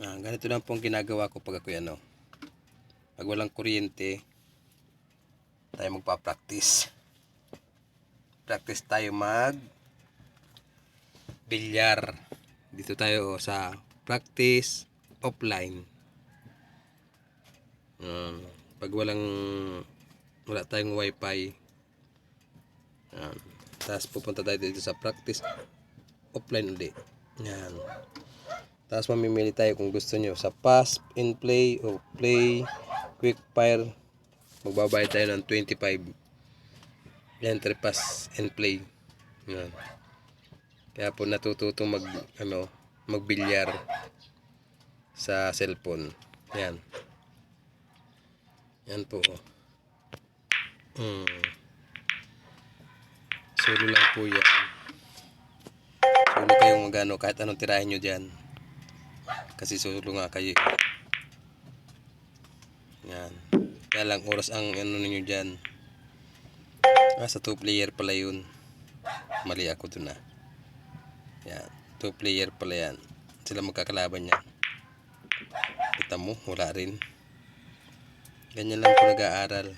Ah, ganito lang po ang ginagawa ko pag ako ano. Pag walang kuryente, tayo magpa-practice. Practice tayo mag bilyar. Dito tayo sa practice offline. Um, pag walang wala tayong wifi, yan. Tapos pupunta tayo dito sa practice offline ulit. Yan. Tapos mamimili tayo kung gusto nyo sa pass and play o play quick fire. Magbabayad tayo ng 25. Entry pass and play. Yan. Kaya po natututong mag ano, magbilyar sa cellphone. Yan. Yan po. Hmm. Solo lang po yan. Solo kayong magano kahit anong tirahin nyo dyan. Kasi solo nga kayo. Yan. Kaya lang oras ang ano ninyo dyan. Ah, sa 2 player pala yun. Mali ako dun ah. Yan. 2 player pala yan. Sila magkakalaban yan. Kita mo, wala rin. Ganyan lang po nag-aaral.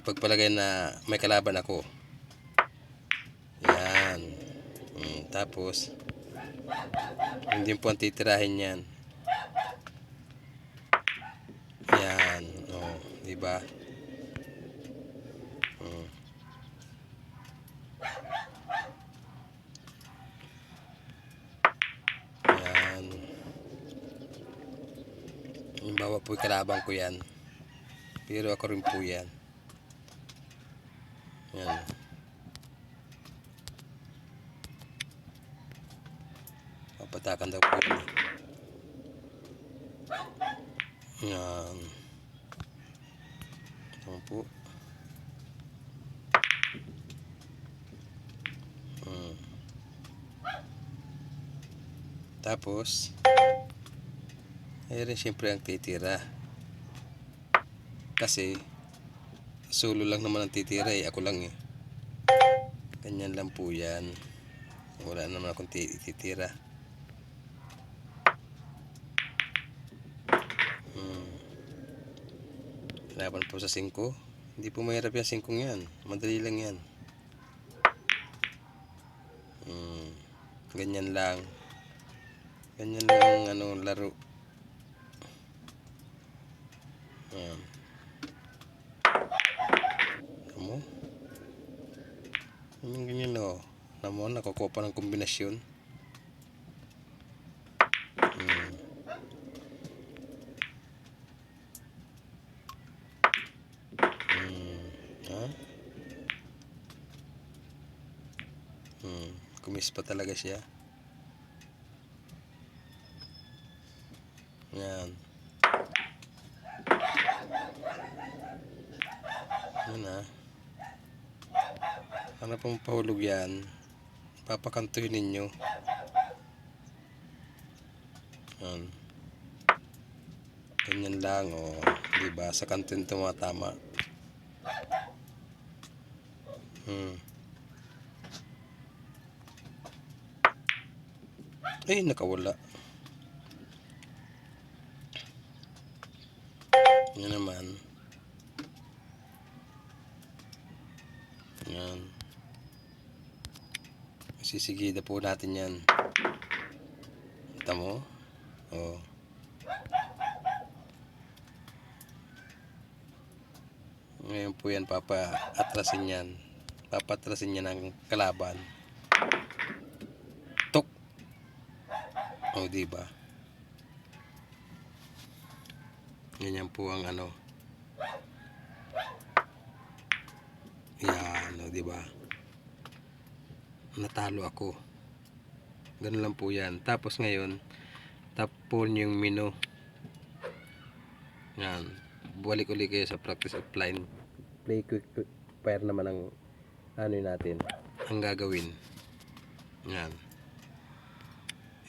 Ipagpalagay na may kalaban ako. Yan. Mm, tapos, hindi po ang titirahin yan. Yan. Oh, di ba? Mm. Yan. Yung bawa po yung kalaban ko yan. Pero ako rin po yan. Yan. Papatakan daw po. Yan. Ito po. Hmm. Tapos, ayun siyempre ang titira. Kasi, solo lang naman ang titira eh. Ako lang eh. Ganyan lang po yan. Wala naman akong ti- titira. Laban po sa 5. Hindi po mahirap yung 5 yan. Madali lang yan. Hmm. Ganyan lang. Ganyan lang ang ano, laro. Yan. Kamu? Yung ganyan o. Namo, nakukuha pa ng kombinasyon. Hmm. Hmm. Ha? Hmm. Kumis pa talaga siya. Yan. Yan ah. Ano pong pahulog yan? Papakantuhin ninyo. Yan. Ganyan lang, oh. Diba? Sa kantin tumatama. Hmm. Ay, nakawala. Yan naman. Yan. Sisigida po natin yan. Kita mo? Oh. Ngayon po yan, papa-atrasin yan. Papatrasin yan ng kalaban. Oh, di ba? Ganyan po ang ano. Yan, oh, di ba? Natalo ako. Ganun lang po yan. Tapos ngayon, tap po yung menu. Yan. Balik uli kayo sa practice offline. Play quick, quick fire naman ang ano natin. Ang gagawin. Yan.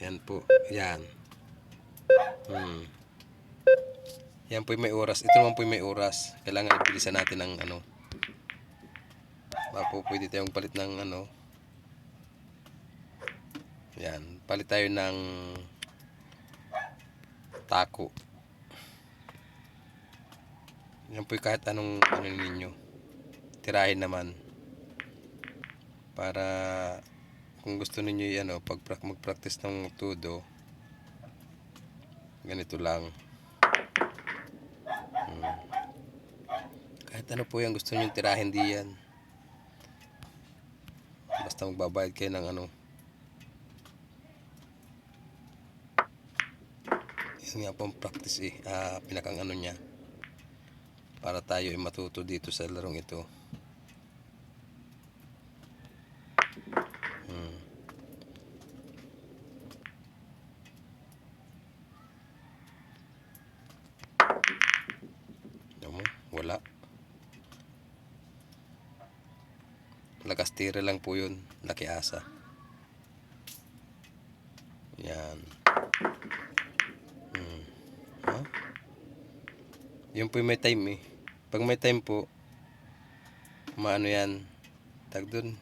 Yan po. Yan. Hmm. Yan po yung may oras. Ito naman po yung may oras. Kailangan bilisan natin ng ano. Baka po pwede tayong palit ng ano. Yan, palit tayo ng tako. Yan po yung kahit anong ano ninyo. Tirahin naman. Para kung gusto ninyo yung ano, pag pra- mag-practice ng tudo, ganito lang. Hmm. Kahit ano po yung gusto nyo tirahin di yan. Basta magbabayad kayo ng ano. Yun nga po ang practice eh. Ah, pinakang ano niya. Para tayo ay matuto dito sa larong ito. Hmm. Alam mo, wala. Lakas tira lang po yun. Laki asa. Yan. Hmm. Ha? Yun po yung may time eh. Pag may time po, maano yan, tag dun,